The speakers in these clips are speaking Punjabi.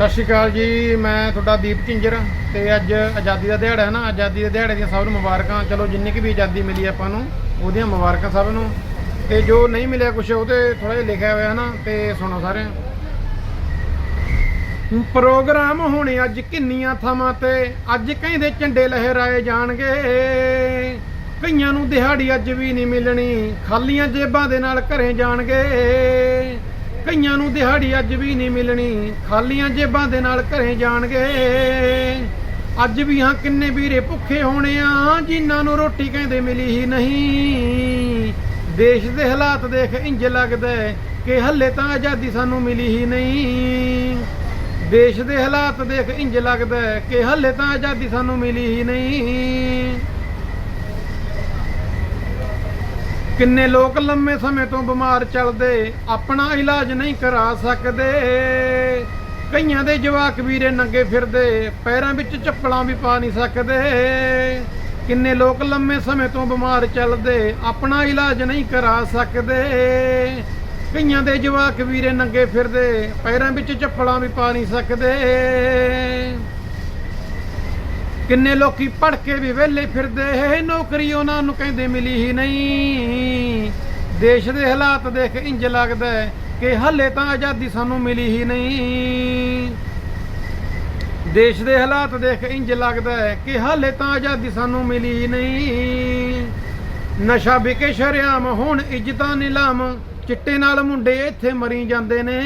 ਸਤਿ ਸ਼੍ਰੀ ਅਕਾਲ ਜੀ, ਮੈਂ ਤੁਹਾਡਾ ਦੀਪ ਝਿੰਜਰ ਤੇ ਅੱਜ ਆਜ਼ਾਦੀ ਦਾ ਦਿਹਾੜਾ ਹੈ ਨਾ, ਆਜ਼ਾਦੀ ਦੇ ਦਿਹਾੜੇ ਦੀਆਂ ਸਭ ਨੂੰ ਮੁਬਾਰਕਾਂ। ਚਲੋ, ਜਿੰਨੀ ਕੁ ਵੀ ਆਜ਼ਾਦੀ ਮਿਲੀ ਆਪਾਂ ਨੂੰ, ਉਹਦੀਆਂ ਮੁਬਾਰਕਾਂ ਸਭ ਨੂੰ। ਤੇ ਜੋ ਨਹੀਂ ਮਿਲਿਆ ਕੁਛ ਉਹਦੇ ਥੋੜਾ ਜਿਹਾ ਲਿਖਿਆ ਹੋਇਆ ਹੈ ਨਾ, ਤੇ ਸੁਣੋ ਸਾਰੇ ਪ੍ਰੋਗਰਾਮ ਹੋਣੇ ਅੱਜ ਕਿੰਨੀਆਂ ਥਾਵਾਂ ਤੇ, ਅੱਜ ਕਹਿੰਦੇ ਝੰਡੇ ਲਹਿਰਾਏ ਜਾਣਗੇ। ਕਈਆਂ ਨੂੰ ਦਿਹਾੜੀ ਅੱਜ ਵੀ ਨਹੀਂ ਮਿਲਣੀ, ਖਾਲੀਆਂ ਜੇਬਾਂ ਦੇ ਨਾਲ ਘਰੇ ਜਾਣਗੇ। ਕਈਆਂ ਨੂੰ ਦਿਹਾੜੀ ਅੱਜ ਵੀ ਨਹੀਂ ਮਿਲਣੀ, ਖਾਲੀਆਂ ਜੇਬਾਂ ਦੇ ਨਾਲ ਘਰੇ ਜਾਣਗੇ। ਅੱਜ ਵੀ ਹਾਂ ਕਿੰਨੇ ਵੀਰੇ ਭੁੱਖੇ ਹੋਣੇ ਆ, ਜਿਨ੍ਹਾਂ ਨੂੰ ਰੋਟੀ ਕਹਿੰਦੇ ਮਿਲੀ ਹੀ ਨਹੀਂ। ਦੇਸ਼ ਦੇ ਹਾਲਾਤ ਦੇਖ ਇੰਜ ਲੱਗਦਾ ਕਿ ਹੱਲੇ ਤਾਂ ਆਜ਼ਾਦੀ ਸਾਨੂੰ ਮਿਲੀ ਹੀ ਨਹੀਂ। ਦੇਸ਼ ਦੇ ਹਾਲਾਤ ਦੇਖ ਇੰਜ ਲੱਗਦਾ ਕਿ ਹੱਲੇ ਤਾਂ ਆਜ਼ਾਦੀ ਸਾਨੂੰ ਮਿਲੀ ਹੀ ਨਹੀਂ। ਕਿੰਨੇ ਲੋਕ ਲੰਮੇ ਸਮੇਂ ਤੋਂ ਬਿਮਾਰ ਚੱਲਦੇ, ਆਪਣਾ ਇਲਾਜ ਨਹੀਂ ਕਰਾ ਸਕਦੇ। ਕਈਆਂ ਦੇ ਜਵਾਕ ਵੀਰੇ ਨੰਗੇ ਫਿਰਦੇ, ਪੈਰਾਂ ਵਿੱਚ ਚੱਪਲਾਂ ਵੀ ਪਾ ਨਹੀਂ ਸਕਦੇ। ਕਿੰਨੇ ਲੋਕ ਲੰਮੇ ਸਮੇਂ ਤੋਂ ਬਿਮਾਰ ਚੱਲਦੇ, ਆਪਣਾ ਇਲਾਜ ਨਹੀਂ ਕਰਾ ਸਕਦੇ। ਕਈਆਂ ਦੇ ਜਵਾਕ ਵੀਰੇ ਨੰਗੇ ਫਿਰਦੇ, ਪੈਰਾਂ ਵਿੱਚ ਚੱਪਲਾਂ ਵੀ ਪਾ ਨਹੀਂ ਸਕਦੇ। ਕਿੰਨੇ ਲੋਕੀ ਪੜ ਕੇ ਵੀ ਵਿਹਲੇ ਫਿਰਦੇ ਨੌਕਰੀ ਉਹਨਾਂ ਨੂੰ ਕਹਿੰਦੇ ਮਿਲੀ ਹੀ ਨਹੀਂ। ਦੇਸ਼ ਦੇ ਹਾਲਾਤ ਦੇਖ ਇੰਜ ਲੱਗਦਾ ਕਿ ਹੱਲੇ ਤਾਂ ਆਜ਼ਾਦੀ ਸਾਨੂੰ ਮਿਲੀ ਹੀ ਨਹੀਂ। ਦੇਸ਼ ਦੇ ਹਾਲਾਤ ਦੇਖ ਇੰਜ ਲੱਗਦਾ ਹੈ ਕਿ ਹਾਲੇ ਤਾਂ ਆਜ਼ਾਦੀ ਸਾਨੂੰ ਮਿਲੀ ਹੀ ਨਹੀਂ। ਨਸ਼ਾ ਵਿਕੇ ਸ਼ਰਿਆਮ, ਹੁਣ ਇੱਜ਼ਤਾਂ ਨਿਲਾਮ, ਚਿੱਟੇ ਨਾਲ ਮੁੰਡੇ ਇੱਥੇ ਮਰੀ ਜਾਂਦੇ ਨੇ।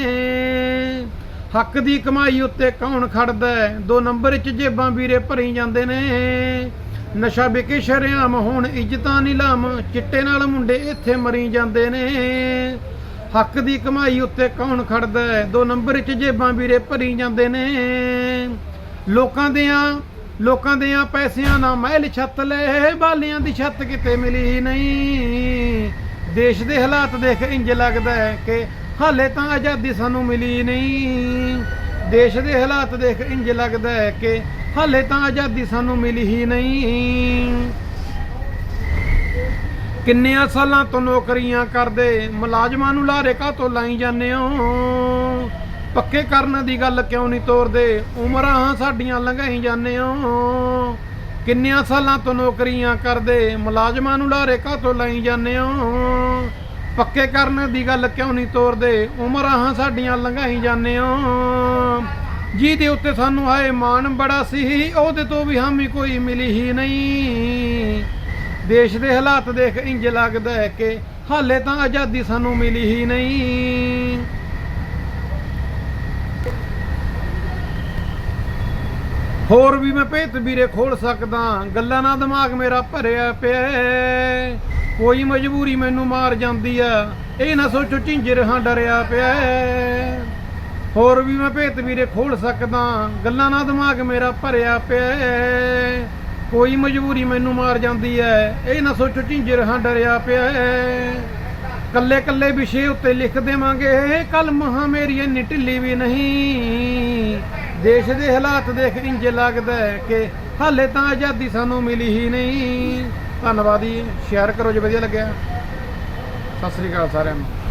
ਹੱਕ ਦੀ ਕਮਾਈ ਉੱਤੇ ਕੌਣ ਖੜਦਾ ਦੋ ਨੰਬਰ 'ਚ ਜੇਬਾਂ ਵੀਰੇ ਭਰੀ ਜਾਂਦੇ ਨੇ। ਨਸ਼ਾ ਵਿਕੇ ਸ਼ਰਿਆਮ ਹੁਣ ਇੱਜ਼ਤਾਂ ਨਿਲਾਮ ਚਿੱਟੇ ਨਾਲ ਮੁੰਡੇ ਇੱਥੇ ਮਰੀ ਜਾਂਦੇ ਨੇ। ਹੱਕ ਦੀ ਕਮਾਈ ਉੱਤੇ ਕੌਣ ਖੜਦਾ ਦੋ ਨੰਬਰ 'ਚ ਜੇਬਾਂ ਵੀਰੇ ਭਰੀ ਜਾਂਦੇ ਨੇ। ਲੋਕਾਂ ਦੀਆਂ ਲੋਕਾਂ ਦੀਆਂ ਪੈਸਿਆਂ ਨਾਲ ਮਹਿਲ ਛੱਤ ਲੈ, ਬਾਲਿਆਂ ਦੀ ਛੱਤ ਕਿਤੇ ਮਿਲੀ ਹੀ ਨਹੀਂ। ਦੇਸ਼ ਦੇ ਹਾਲਾਤ ਦੇਖ ਇੰਜ ਲੱਗਦਾ ਹੈ ਕਿ ਹਾਲੇ ਤਾਂ ਆਜ਼ਾਦੀ ਸਾਨੂੰ ਮਿਲੀ ਨਹੀਂ। ਦੇਸ਼ ਦੇ ਹਾਲਾਤ ਦੇਖ ਇੰਜ ਲੱਗਦਾ ਹੈ ਕਿ ਹਾਲੇ ਤਾਂ ਆਜ਼ਾਦੀ ਸਾਨੂੰ ਮਿਲੀ ਹੀ ਨਹੀਂ। ਕਿੰਨਿਆਂ ਸਾਲਾਂ ਤੋਂ ਨੌਕਰੀਆਂ ਕਰਦੇ, ਮੁਲਾਜ਼ਮਾਂ ਨੂੰ ਲਾਰੇ ਤੋਂ ਲਾਈ ਜਾਂਦੇ ਹੋ? ਪੱਕੇ ਕਰਨ ਦੀ ਗੱਲ ਕਿਉਂ ਨਹੀਂ ਤੋਰਦੇ? ਉਮਰਾਂ ਸਾਡੀਆਂ ਲੰਘਾਈ ਜਾਂਦੇ ਹੋ? ਕਿੰਨਿਆਂ ਸਾਲਾਂ ਤੋਂ ਨੌਕਰੀਆਂ ਕਰਦੇ, ਮੁਲਾਜ਼ਮਾਂ ਨੂੰ ਲਾਰੇ ਤੋਂ ਲਾਈ ਜਾਂਦੇ ਹੋ? ਪੱਕੇ ਕਰਨ ਦੀ ਗੱਲ ਕਿਉਂ ਨਹੀਂ ਤੋਰਦੇ? ਉਮਰਾਂ ਸਾਡੀਆਂ ਲੰਘਾਈ ਜਾਂਦੇ ਹੋ ਜਿਹਦੇ ਉੱਤੇ ਸਾਨੂੰ ਆਏ ਮਾਣ ਬੜਾ ਸੀ, ਉਹਦੇ ਤੋਂ ਵੀ ਹਾਮੀ ਕੋਈ ਮਿਲੀ ਹੀ ਨਹੀਂ। ਦੇਸ਼ ਦੇ ਹਾਲਾਤ ਦੇਖ ਇੰਜ ਲੱਗਦਾ ਹੈ ਕਿ ਹਾਲੇ ਤਾਂ ਆਜ਼ਾਦੀ ਸਾਨੂੰ ਮਿਲੀ ਹੀ ਨਹੀਂ। ਹੋਰ ਵੀ ਮੈਂ ਭੇਤ ਵੀਰੇ ਖੋਲ ਸਕਦਾ, ਗੱਲਾਂ ਨਾਲ ਦਿਮਾਗ ਮੇਰਾ ਭਰਿਆ ਪਿਆ ਕੋਈ ਮਜਬੂਰੀ ਮੈਨੂੰ ਮਾਰ ਜਾਂਦੀ ਆ। ਇਹ ਨਾ ਸੋਚੋ ਝਿੰਜਰ ਹਾਂ ਡਰਿਆ ਪਿਆ ਹੋਰ ਵੀ ਮੈਂ ਭੇਤ ਵੀਰੇ ਖੋਲ ਸਕਦਾ। ਗੱਲਾਂ ਨਾਲ ਦਿਮਾਗ ਮੇਰਾ ਭਰਿਆ ਪਿਆ ਕੋਈ ਮਜਬੂਰੀ ਮੈਨੂੰ ਮਾਰ ਜਾਂਦੀ ਹੈ। ਇਹ ਨਾ ਸੋਚੋ ਝਿੰਜਰ ਹਾਂ ਡਰਿਆ ਪਿਆ ਕੱਲੇ ਕੱਲੇ ਵਿਸ਼ੇ ਉੱਤੇ ਲਿਖ ਦੇਵਾਂਗੇ। ਕਲਮ ਹਾਂ ਮੇਰੀ ਇੰਨੀ ਢਿੱਲੀ ਵੀ ਨਹੀਂ। ਦੇਸ਼ ਦੇ ਹਾਲਾਤ ਦੇਖ ਇੰਜ ਲੱਗਦਾ ਹੈ ਕਿ ਹਾਲੇ ਤਾਂ ਆਜ਼ਾਦੀ ਸਾਨੂੰ ਮਿਲੀ ਹੀ ਨਹੀਂ। ਧੰਨਵਾਦ ਜੀ। ਸ਼ੇਅਰ ਕਰੋ ਜੇ ਵਧੀਆ ਲੱਗਿਆ। ਸਤਿ ਸ੍ਰੀ ਅਕਾਲ ਸਾਰਿਆਂ ਨੂੰ।